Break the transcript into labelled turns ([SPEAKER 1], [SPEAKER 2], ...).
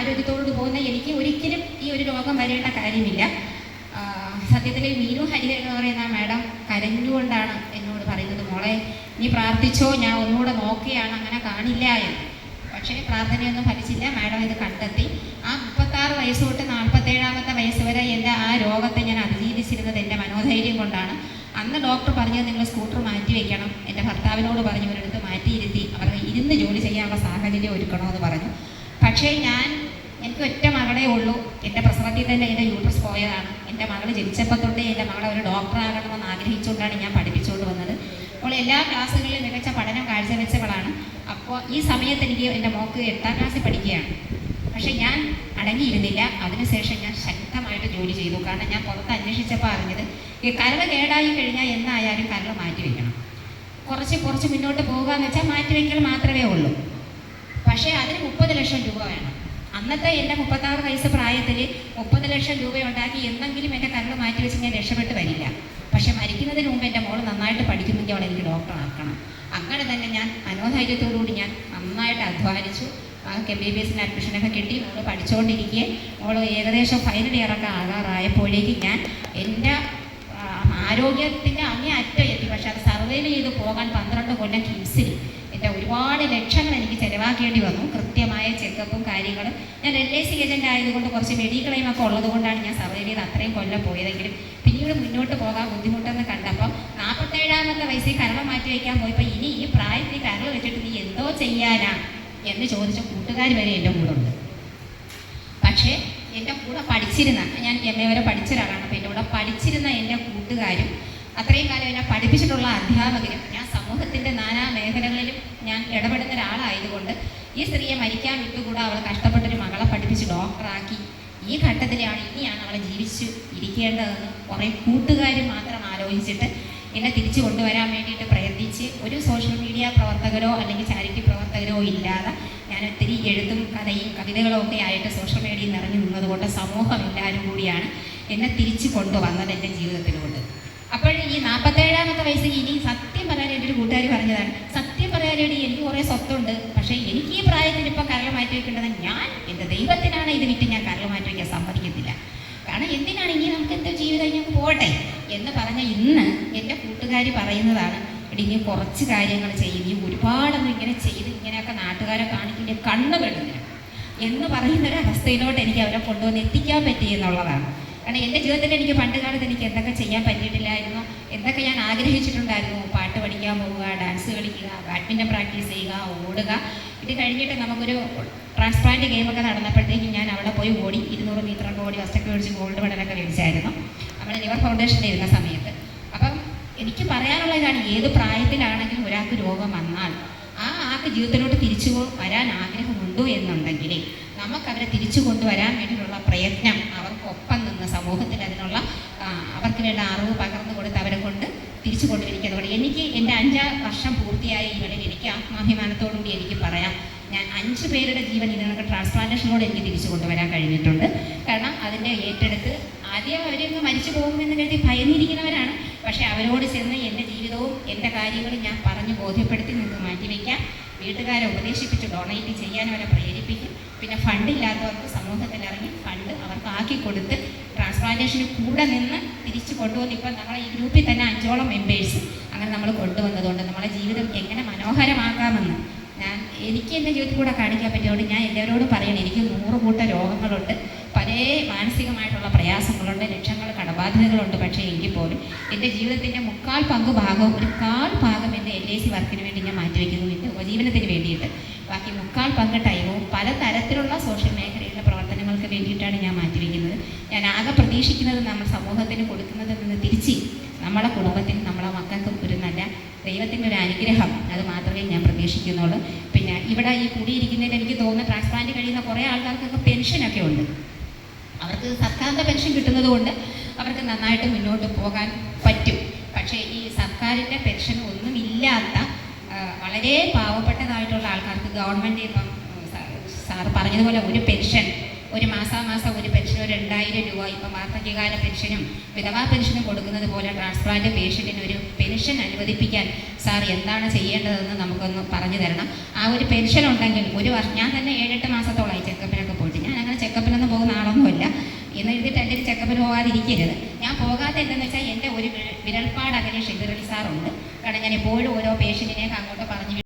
[SPEAKER 1] ആരോഗ്യത്തോട് പോകുന്ന എനിക്ക് ഒരിക്കലും ഈ ഒരു രോഗം വരേണ്ട കാര്യമില്ല. സത്യത്തിൽ മീനു ഹരിഹരൻ എന്ന് പറയുന്ന മാഡം കരഞ്ഞുകൊണ്ടാണ് എന്നോട് പറയുന്നത്. മോളെ നീ പ്രാർത്ഥിച്ചോ? ഞാൻ ഒന്നുകൂടെ നോക്കുകയാണ് അങ്ങനെ കാണില്ല എന്ന്. പക്ഷേ പ്രാർത്ഥനയൊന്നും ഫലിച്ചില്ല. മാഡം ഇത് കണ്ടെത്തി. ആ മുപ്പത്താറ് വയസ്സ് തൊട്ട് നാൽപ്പത്തേഴാമത്തെ വയസ്സ് വരെ എന്റെ ആ രോഗത്തെ ഞാൻ അതിജീവിച്ചിരുന്നത് എന്റെ മനോധൈര്യം കൊണ്ടാണ്. അന്ന് ഡോക്ടർ പറഞ്ഞത് നിങ്ങൾ സ്കൂട്ടർ മാറ്റി വെക്കണം. എന്റെ ഭർത്താവിനോട് പറഞ്ഞു ഒരിടത്ത് മാറ്റിയിരുത്തി. അവർക്ക് ഇരുന്ന് ജോലി ചെയ്യാനുള്ള സാഹചര്യം ഒരുക്കണമെന്ന് പറഞ്ഞു. പക്ഷേ ഞാൻ എനിക്ക് ഒറ്റ മകളേ ഉള്ളൂ. എന്റെ പ്രസവത്തിൽ തന്നെ എന്റെ യൂട്രസ് പോയതാണ്. എന്റെ മകൾ ജനിച്ചപ്പോൾ തൊട്ടേ എന്റെ മകളെ ഒരു ഡോക്ടറാകണമെന്ന് ആഗ്രഹിച്ചുകൊണ്ടാണ് ഞാൻ പഠിപ്പിച്ചുകൊണ്ട് വന്നത്. അപ്പോൾ എല്ലാ ക്ലാസ്സുകളിലും മികച്ച പഠനം കാഴ്ചവെച്ചവളാണ്. അപ്പോൾ ഈ സമയത്ത് എനിക്ക് എന്റെ മോക്ക് എട്ടാം ക്ലാസ്സിൽ പഠിക്കുകയാണ്. പക്ഷേ ഞാൻ അടങ്ങിയിരുന്നില്ല. അതിനുശേഷം ഞാൻ ശക്തമായിട്ട് ജോലി ചെയ്തു. കാരണം ഞാൻ പുറത്ത് അന്വേഷിച്ചപ്പോൾ അറിഞ്ഞത് ഈ കരൾ കേടായി കഴിഞ്ഞാൽ എന്നായാലും കരൾ മാറ്റി വെക്കണം കുറച്ച് കുറച്ച് മുന്നോട്ട് പോകുക എന്ന് വെച്ചാൽ മാറ്റി വയ്ക്കൽ മാത്രമേ ഉള്ളൂ. പക്ഷേ അതിന് മുപ്പത് ലക്ഷം രൂപ വേണം. അന്നത്തെ എന്റെ മുപ്പത്താറ് വയസ്സ് പ്രായത്തിൽ മുപ്പത് ലക്ഷം രൂപ ഉണ്ടാക്കി എന്തെങ്കിലും എന്റെ കരട് മാറ്റി വെച്ച് ഞാൻ രക്ഷപ്പെട്ട് വരില്ല. പക്ഷെ മരിക്കുന്നതിന് മുമ്പ് എന്റെ മോൾ നന്നായിട്ട് പഠിക്കുന്നെങ്കിൽ അവളെ എനിക്ക് ഡോക്ടറാക്കണം അങ്ങനെ തന്നെ ഞാൻ മനോധൈര്യത്തോടുകൂടി ഞാൻ നന്നായിട്ട് അധ്വാനിച്ചു. എം ബി ബി എസിന് അഡ്മിഷനൊക്കെ കിട്ടി. മോൾ പഠിച്ചുകൊണ്ടിരിക്കെ മോൾ ഏകദേശം ഫൈനൽ ഇയറൊക്കെ ആകാറായപ്പോഴേക്കും ഞാൻ എന്റെ ആരോഗ്യത്തിന്റെ അങ്ങേ അറ്റം എത്തി. പക്ഷെ അത് സർവൈവ് ചെയ്ത് പോകാൻ പന്ത്രണ്ട് കൊല്ലം കിംസിൽ. എന്റെ ഒരുപാട് ലക്ഷങ്ങൾ എനിക്ക് ചിലവാക്കേണ്ടി വന്നു. കൃത്യമായ ചെക്കപ്പും കാര്യങ്ങളും. ഞാൻ എൽ ഐ സി ഏജന്റ് ആയതുകൊണ്ട് കുറച്ച് മെഡിക്ലെയിം ഒക്കെ ഉള്ളതുകൊണ്ടാണ് ഞാൻ സർവൈവ് ചെയ്ത് അത്രയും കൊല്ലം പോയതെങ്കിലും പിന്നീട് മുന്നോട്ട് പോകാൻ ബുദ്ധിമുട്ടെന്ന് കണ്ടപ്പോൾ നാൽപ്പത്തേഴാമത്തെ വയസ്സിൽ കരള മാറ്റി വയ്ക്കാൻ പോയപ്പോൾ ഇനി ഈ പ്രായത്തിൽ കരൾ വെച്ചിട്ട് നീ എന്തോ ചെയ്യാനാ എന്ന് ചോദിച്ച കൂട്ടുകാർ വരെ എന്റെ കൂടെ ഉണ്ട്. പക്ഷേ എന്റെ കൂടെ പഠിച്ചിരുന്ന ഞാൻ എം എ വരെ പഠിച്ച ഒരാളാണ്. അപ്പോൾ എന്റെ കൂടെ പഠിച്ചിരുന്ന എന്റെ കൂട്ടുകാരും അത്രയും കാലം എന്നെ പഠിപ്പിച്ചിട്ടുള്ള അധ്യാപകരും ഞാൻ സമൂഹത്തിന്റെ നാനാ മേഖലകളിലും ഞാൻ ഇടപെടുന്ന ഒരാളായതുകൊണ്ട് ഈ സ്ത്രീയെ മരിക്കാൻ വിട്ടുകൂടാ അവൾ കഷ്ടപ്പെട്ടൊരു മകളെ പഠിപ്പിച്ച് ഡോക്ടറാക്കി. ഈ ഘട്ടത്തിലാണ് ഇനിയാണ് അവളെ ജീവിച്ച് ഇരിക്കേണ്ടതെന്ന് കുറേ കൂട്ടുകാർ മാത്രം ആലോചിച്ചിട്ട് എന്നെ തിരിച്ചു കൊണ്ടുവരാൻ വേണ്ടിയിട്ട് പ്രയത്നിച്ച് ഒരു സോഷ്യൽ മീഡിയ പ്രവർത്തകരോ അല്ലെങ്കിൽ ചാരിറ്റി പ്രവർത്തകരോ ഇല്ലാതെ ഞാൻ ഒത്തിരി എഴുത്തും കഥയും കവിതകളും ഒക്കെ ആയിട്ട് സോഷ്യൽ മീഡിയയിൽ നിറഞ്ഞു നിന്നതുകൊണ്ട് സമൂഹം എല്ലാവരും കൂടിയാണ് എന്നെ തിരിച്ചു കൊണ്ടുവന്നത് എന്റെ ജീവിതത്തിലോട്ട്. അപ്പോൾ ഈ നാൽപ്പത്തേഴാമത്തെ വയസ്സിൽ ഇനി സത്യം പറയാൻ എന്റെ ഒരു കൂട്ടുകാർ പറഞ്ഞതാണ്. സത്യം പറയാനേടി എനിക്ക് കുറേ സ്വത്തുണ്ട്. പക്ഷേ എനിക്ക് ഈ പ്രായത്തിൽ ഇപ്പോൾ കരൾ മാറ്റി വെക്കേണ്ടത് ഞാൻ. എന്റെ ദൈവത്തിനാണ് ഇത് വിറ്റ് ഞാൻ കരൾ മാറ്റി വയ്ക്കാൻ സമ്മതിക്കത്തില്ല. കാരണം എന്തിനാണ് ഇനി നമുക്ക് എന്തോ ജീവിതം ഇങ്ങനെ പോട്ടെ എന്ന് പറഞ്ഞ ഇന്ന് എന്റെ കൂട്ടുകാർ പറയുന്നതാണ്. എടി ഇനി കുറച്ച് കാര്യങ്ങൾ ചെയ്യും. നീ ഒരുപാടൊന്നും ഇങ്ങനെ ചെയ്ത് ഇങ്ങനെയൊക്കെ നാട്ടുകാരെ കാണിക്കേണ്ട കണ്ണ് പെടുന്നില്ല എന്ന് പറയുന്ന ഒരു അവസ്ഥയിലോട്ട് എനിക്ക് അവരെ കൊണ്ടുവന്ന് എത്തിക്കാൻ പറ്റി എന്നുള്ളതാണ്. കാരണം എന്റെ ജീവിതത്തിൽ എനിക്ക് പണ്ട് കാലത്ത് എനിക്ക് എന്തൊക്കെ ചെയ്യാൻ പറ്റിയിട്ടില്ലായിരുന്നു എന്തൊക്കെ ഞാൻ ആഗ്രഹിച്ചിട്ടുണ്ടായിരുന്നു. പാട്ട് പഠിക്കാൻ പോവുക ഡാൻസ് കളിക്കുക ബാഡ്മിന്റൺ പ്രാക്ടീസ് ചെയ്യുക ഓടുക. ഇത് കഴിഞ്ഞിട്ട് നമുക്കൊരു ട്രാൻസ്പ്ലാന്റ് ഗെയിമൊക്കെ നടന്നപ്പോഴത്തേക്കും ഞാൻ അവിടെ പോയി ഓടി ഇരുന്നൂറ് മീറ്ററൊക്കെ ഓടി ഫസ്റ്റൊക്കെ ഓടിച്ച് ഗോൾഡ് മെഡലൊക്കെ മേടിച്ചായിരുന്നു. നമ്മുടെ ലിവർ ഫൗണ്ടേഷനിൽ ഇരുന്ന സമയത്ത്. അപ്പം എനിക്ക് പറയാനുള്ള ഇതാണ് ഏത് പ്രായത്തിലാണെങ്കിലും ഒരാൾക്ക് രോഗം വന്നാൽ ആ ആൾക്ക് ജീവിതത്തിലോട്ട് തിരിച്ചു വരാൻ ആഗ്രഹമുണ്ടോ എന്നുണ്ടെങ്കിൽ നമുക്കവരെ തിരിച്ചു കൊണ്ടുവരാൻ വേണ്ടിയിട്ടുള്ള പ്രയത്നം നിന്ന് സമൂഹത്തിൽ അതിനുള്ള അവർക്ക് വേണ്ട അറിവ് പകർന്നു കൊടുത്ത് അവരെ കൊണ്ട് തിരിച്ചു കൊണ്ടുവരിക്കുന്നത് എനിക്ക് എന്റെ അഞ്ചാം വർഷം പൂർത്തിയായ വേളയിൽ എനിക്ക് ആത്മാഭിമാനത്തോടുകൂടി എനിക്ക് പറയാം. ഞാൻ അഞ്ച് പേരുടെ ജീവൻ ഇതിനൊക്കെ ട്രാൻസ്പ്ലാന്റേഷനോട് എനിക്ക് തിരിച്ചു കൊണ്ടുവരാൻ കഴിഞ്ഞിട്ടുണ്ട്. കാരണം അതിന്റെ ഏറ്റെടുത്ത് ആദ്യം അവരൊന്ന് മരിച്ചു പോകുമെന്ന് കരുതി ഭയന്നിരിക്കുന്നവരാണ്. പക്ഷേ അവരോട് ചെന്ന് എന്റെ ജീവിതവും എന്റെ കാര്യങ്ങളും ഞാൻ പറഞ്ഞു ബോധ്യപ്പെടുത്തി നിങ്ങൾക്ക് മാറ്റിവെക്കാം. വീട്ടുകാരെ ഉപദേശിപ്പിച്ച് ഡൊണേറ്റ് ചെയ്യാൻ അവരെ പ്രേരിപ്പിക്കും. പിന്നെ ഫണ്ടില്ലാത്തവർക്ക് സമൂഹത്തിൽ ഇറങ്ങി ഫണ്ട് അവർക്ക് ആക്കി കൊടുത്ത് ട്രാൻസ്പ്ലാന്റേഷന് കൂടെ നിന്ന് തിരിച്ചു കൊണ്ടുവന്ന് ഇപ്പം നമ്മളെ ഈ ഗ്രൂപ്പിൽ തന്നെ അഞ്ചോളം മെമ്പേഴ്സ് അങ്ങനെ നമ്മൾ കൊണ്ടുവന്നതുകൊണ്ട് നമ്മളെ ജീവിതം എങ്ങനെ മനോഹരമാക്കാമെന്ന് ഞാൻ എനിക്ക് എന്റെ ജീവിതത്തിൽ കൂടെ കാണിക്കാൻ പറ്റിയതുകൊണ്ട് ഞാൻ എല്ലാവരോടും പറയണം. എനിക്ക് നൂറ് കൂട്ട രോഗങ്ങളുണ്ട്. പല മാനസികമായിട്ടുള്ള പ്രയാസങ്ങളുണ്ട്. ലക്ഷങ്ങൾ കടബാധ്യതകളുണ്ട്. പക്ഷേ എങ്കിൽ പോലും എന്റെ ജീവിതത്തിന്റെ മുക്കാൽ പങ്ക് ഭാഗവും ഒരു കാൽ ഭാഗം എന്റെ എൽ ഐ സി വർക്കിന് വേണ്ടി ഞാൻ മാറ്റിവെക്കുന്നു എന്റെ ഉപജീവനത്തിന് വേണ്ടിയിട്ട്. ബാക്കി മുക്കാൽ പങ്ക് ടൈമും പല തരത്തിലുള്ള സോഷ്യൽ മേഖലയിലെ പ്രവർത്തനങ്ങൾക്ക് വേണ്ടിയിട്ടാണ് ഞാൻ മാറ്റിവെക്കുന്നത്. ഞാൻ ആകെ പ്രതീക്ഷിക്കുന്നത് നമ്മൾ സമൂഹത്തിന് കൊടുക്കുന്നതിൽ നിന്ന് തിരിച്ച് നമ്മളെ കുടുംബത്തിനും നമ്മളെ മക്കൾക്കും ഒരു നല്ല ദൈവത്തിന്റെ ഒരു അനുഗ്രഹം അത് മാത്രമേ ഞാൻ പ്രതീക്ഷിക്കുന്നുള്ളൂ. പിന്നെ ഇവിടെ ഈ കൂടിയിരിക്കുന്നതിൽ എനിക്ക് തോന്നുന്നു ട്രാൻസ്പ്ലാന്റ് കഴിയുന്ന കുറേ ആൾക്കാർക്കൊക്കെ പെൻഷനൊക്കെ ഉണ്ട്. അവർക്ക് സർക്കാരിന്റെ പെൻഷൻ കിട്ടുന്നത് കൊണ്ട് അവർക്ക് നന്നായിട്ട് മുന്നോട്ട് പോകാൻ പറ്റും. പക്ഷേ ഈ സർക്കാരിന്റെ പെൻഷൻ ഒന്നുമില്ലാത്ത വളരെ പാവപ്പെട്ടതായിട്ടുള്ള ആൾക്കാർക്ക് ഗവൺമെന്റ് ഇപ്പം സാർ പറഞ്ഞതുപോലെ ഒരു പെൻഷൻ ഒരു മാസാമാസം ഒരു പെൻഷനോ രണ്ടായിരം രൂപ ഇപ്പോൾ വാർദ്ധക്യകാല പെൻഷനും വിധവാ പെൻഷനും കൊടുക്കുന്നത് പോലെ ട്രാൻസ്പ്ലാന്റ് പേഷ്യന്റിന് ഒരു പെൻഷൻ അനുവദിപ്പിക്കാൻ സാർ എന്താണ് ചെയ്യേണ്ടതെന്ന് നമുക്കൊന്ന് പറഞ്ഞു തരണം. ആ ഒരു പെൻഷൻ ഉണ്ടെങ്കിൽ ഒരു വർഷം ഞാൻ തന്നെ ഏഴെട്ട് മാസത്തോളമായി ചെക്കപ്പിനൊക്കെ പോയിട്ട്. ഞാൻ അങ്ങനെ ചെക്കപ്പിനൊന്നും പോകുന്ന ആളൊന്നുമില്ല. എന്ന് എഴുതിയിട്ട് എന്റെ ഒരു ചെക്കപ്പിന് പോകാതിരിക്കരുത്. ഞാൻ പോകാതെ എന്താണെന്ന് വെച്ചാൽ എന്റെ ഒരു വിരൽപ്പാട് അങ്ങനെ ഷിഗറിൽ സാറുണ്ട്. കാരണം ഞാൻ എപ്പോഴും ഓരോ പേഷ്യന്റിനെയൊക്കെ അങ്ങോട്ട് പറഞ്ഞു